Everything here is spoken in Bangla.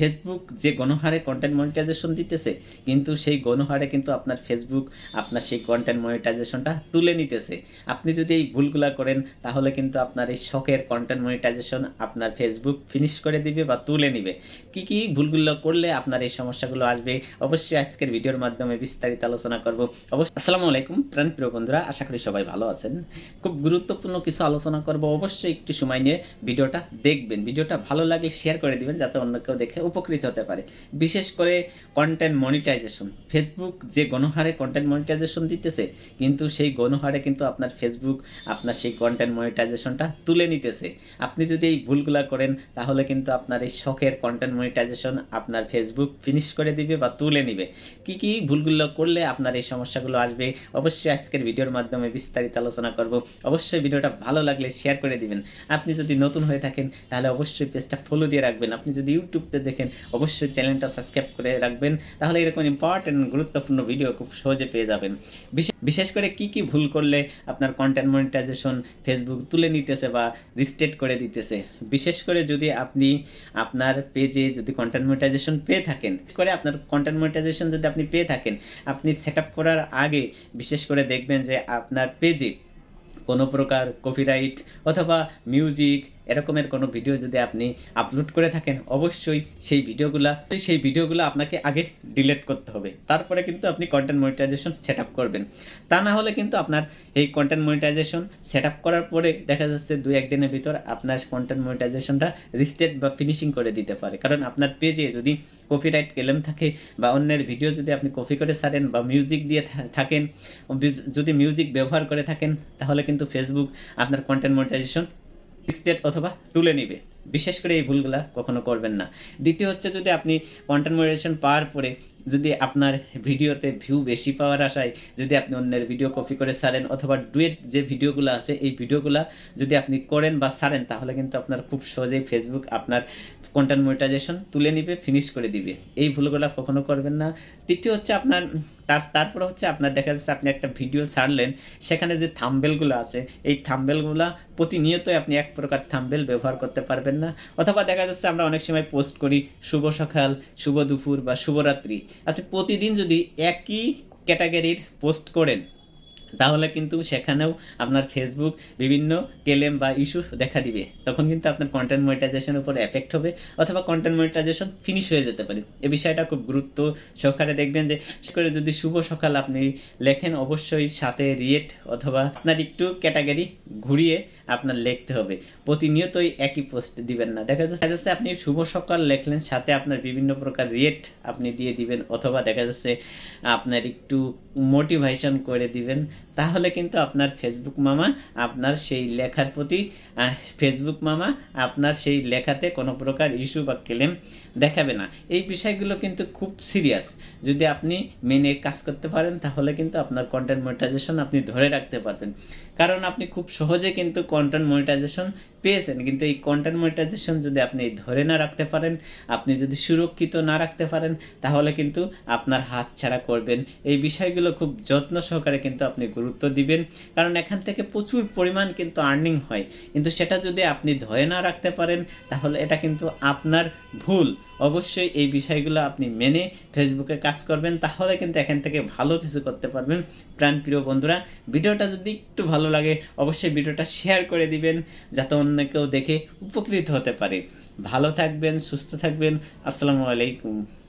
ফেসবুক যে গণহারে কন্টেন্ট মনিটাইজেশন দিতেছে, কিন্তু সেই গণহারে কিন্তু আপনার ফেসবুক আপনার সেই কন্টেন্ট মনিটাইজেশনটা তুলে নিতেছে। আপনি যদি এই ভুলগুলা করেন, তাহলে কিন্তু আপনার এই শখের কন্টেন্ট মনিটাইজেশন আপনার ফেসবুক ফিনিশ করে দিবে বা তুলে নিবে। কি কি ভুলগুলো করলে আপনার এই সমস্যাগুলো আসবে, অবশ্যই আজকের ভিডিওর মাধ্যমে বিস্তারিত আলোচনা করব। অবশ্যই আসসালামু আলাইকুম প্রাণ প্রিয় বন্ধুরা, আশা করি সবাই ভালো আছেন। খুব গুরুত্বপূর্ণ কিছু আলোচনা করব, অবশ্যই একটু সময় নিয়ে ভিডিওটা দেখবেন। ভিডিওটা ভালো লাগলে শেয়ার করে দিবেন, যাতে অন্য কেউ দেখে উপকৃত হতে পারে। বিশেষ করে কন্টেন্ট মনিটাইজেশন ফেসবুক যে গণহারে কন্টেন্ট মনিটাইজেশন দিতেছে, কিন্তু সেই গণহারে কিন্তু আপনার ফেসবুক আপনার সেই কন্টেন্ট মনিটাইজেশনটা তুলে নিতেছে। আপনি যদি এই ভুলগুলা করেন, তাহলে কিন্তু আপনার এই শখের কন্টেন্ট মনিটাইজেশন আপনার ফেসবুক ফিনিশ করে দিবে বা তুলে নিবে। কি কি ভুলগুলো করলে আপনার এই সমস্যাগুলো আসবে, অবশ্যই আজকের ভিডিওর মাধ্যমে বিস্তারিত আলোচনা করব। অবশ্যই ভিডিওটা ভালো লাগলে শেয়ার করে দিবেন। আপনি যদি নতুন হয়ে থাকেন, তাহলে অবশ্যই পেজটা ফলো দিয়ে রাখবেন। আপনি যদি ইউটিউবতে দেখেন, অবশ্যই চ্যানেলটা সাবস্ক্রাইব করে রাখবেন, তাহলে এরকম ইম্পর্টেন্ট গুরুত্বপূর্ণ ভিডিও খুব সহজে পেয়ে যাবেন। বিশেষ- করে কি কি ভুল করলে আপনার কন্টেন্ট মনিটাইজেশন ফেসবুক তুলে নিতেছে বা রিস্টেট করে দিতেছে। বিশেষ করে যদি আপনি আপনার পেজে যদি কন্টেন্ট মনিটাইজেশন পেয়ে থাকেন করে আপনার কন্টেন্ট মনিটাইজেশন যদি আপনি পেয়ে থাকেন, আপনি সেট করার আগে বিশেষ করে দেখবেন যে আপনার পেজে কোনো প্রকার কপিরাইট অথবা মিউজিক এরকমের কোনো ভিডিও যদি আপনি আপলোড করে থাকেন, অবশ্যই সেই ভিডিওগুলা সেই ভিডিওগুলো আপনাকে আগে ডিলিট করতে হবে। তারপরে কিন্তু আপনি কন্টেন্ট মনিটাইজেশন সেট করবেন। তা না হলে কিন্তু আপনার এই কন্টেন্ট মনিটাইজেশন সেট করার পরে দেখা যাচ্ছে দুই একদিনের ভিতর আপনার কন্টেন্ট মনিটাইজেশনটা রিস্টেট বা ফিনিশিং করে দিতে পারে। কারণ আপনার পেজে যদি কপিরাইট ক্লেম থাকে বা অন্যের ভিডিও যদি আপনি কপি করে সারেন বা মিউজিক দিয়ে থাকেন যদি মিউজিক ব্যবহার করে থাকেন, তাহলে কিন্তু ফেসবুক আপনার কন্টেন্ট মনিটাইজেশন স্টেট অথবা তুলে নিবে। বিশেষ করে এই ভুলগুলা কখনো করবেন না। দ্বিতীয় হচ্ছে যদি আপনি কন্টেন্ট মনিটাইজেশন পাওয়ার পরে যদি আপনার ভিডিওতে ভিউ বেশি পাওয়ার আশায় যদি আপনি অন্যের ভিডিও কপি করে সারেন অথবা ডুয়েট যে ভিডিওগুলো আছে এই ভিডিওগুলা যদি আপনি করেন বা সারেন তাহলে কিন্তু আপনার খুব সহজেই ফেসবুক আপনার কন্টেন্ট মনিটাইজেশন তুলে নিবে ফিনিশ করে দিবে। এই ভুলগুলো কখনো করবেন না। তৃতীয় হচ্ছে আপনার, তার, তারপরে হচ্ছে আপনার দেখা যাচ্ছে আপনি একটা ভিডিও ছাড়লেন, সেখানে যে থাম্বেলগুলো আছে, এই থাম্বেলগুলো প্রতিনিয়তই আপনি এক প্রকার থাম্বেল ব্যবহার করতে পারবেন। না। অথবা দেখা যাচ্ছে আমরা অনেক সময় পোস্ট করি, শুভ সকাল, শুভ দুপুর বা শুভরাত্রি আপনি প্রতিদিন যদি একই ক্যাটাগরির পোস্ট করেন তাহলে কিন্তু সেখানেও আপনার ফেসবুক বিভিন্ন কেলেম বা ইস্যু দেখা দিবে। তখন কিন্তু আপনার কন্টেন্ট মনিটাইজেশনের উপর এফেক্ট হবে অথবা কন্টেন্ট মনিটাইজেশন ফিনিশ হয়ে যেতে পারে। এ বিষয়টা খুব গুরুত্ব সহকারে দেখবেন যে, বিশেষ করে যদি শুভ সকাল আপনি লেখেন, অবশ্যই সাথে রিয়েট অথবা আপনার একটু ক্যাটাগরি ঘুরিয়ে আপনার লিখতে হবে। প্রতিনিয়তই একই পোস্ট দিবেন না। দেখা যাচ্ছে যাচ্ছে আপনি শুভ সকাল লেখলেন, সাথে আপনার বিভিন্ন প্রকার রিয়েট আপনি দিয়ে দিবেন অথবা দেখা যাচ্ছে আপনার একটু মোটিভেশন করে দিবেন। তাহলে কিন্তু আপনার ফেসবুক মামা, আপনার সেই লেখার প্রতি ফেসবুক মামা, আপনার সেই লেখাতে কোনো প্রকার ইস্যু বা ক্লেম দেখাবে না। এই বিষয়গুলো কিন্তু খুব সিরিয়াস যদি আপনি মেনে কাজ করতে পারেন, তাহলে কিন্তু আপনার কন্টেন্ট মনিটাইজেশন আপনি ধরে রাখতে পারবেন। কারণ আপনি খুব সহজে কিন্তু কন্টেন্ট মনিটাইজেশন পেয়েছেন, কিন্তু এই কন্টেন্ট মনিটাইজেশন যদি আপনি ধরে না রাখতে পারেন, আপনি যদি সুরক্ষিত না রাখতে পারেন, তাহলে কিন্তু আপনার হাত ছাড়া করবেন। এই বিষয়গুলো খুব যত্ন সহকারে কিন্তু আপনি গুরুত্ব দিবেন। কারণ এখান থেকে প্রচুর পরিমাণ কিন্তু আর্নিং হয়। কিন্তু সেটা যদি আপনি ধরে না রাখতে পারেন, তাহলে এটা কিন্তু আপনার ভুল। অবশ্যই এই বিষয়গুলো আপনি মেনে ফেসবুকে কাজ করবেন, তাহলে কিন্তু এখান থেকে ভালো কিছু করতে পারবেন। প্রাণপ্রিয় বন্ধুরা, ভিডিওটা যদি একটু ভালো লাগে, অবশ্যই ভিডিওটা শেয়ার করে দিবেন, যাতে অন্য কেউ দেখে উপকৃত হতে পারে। ভালো থাকবেন সুস্থ থাকবেন। আসসালামু আলাইকুম।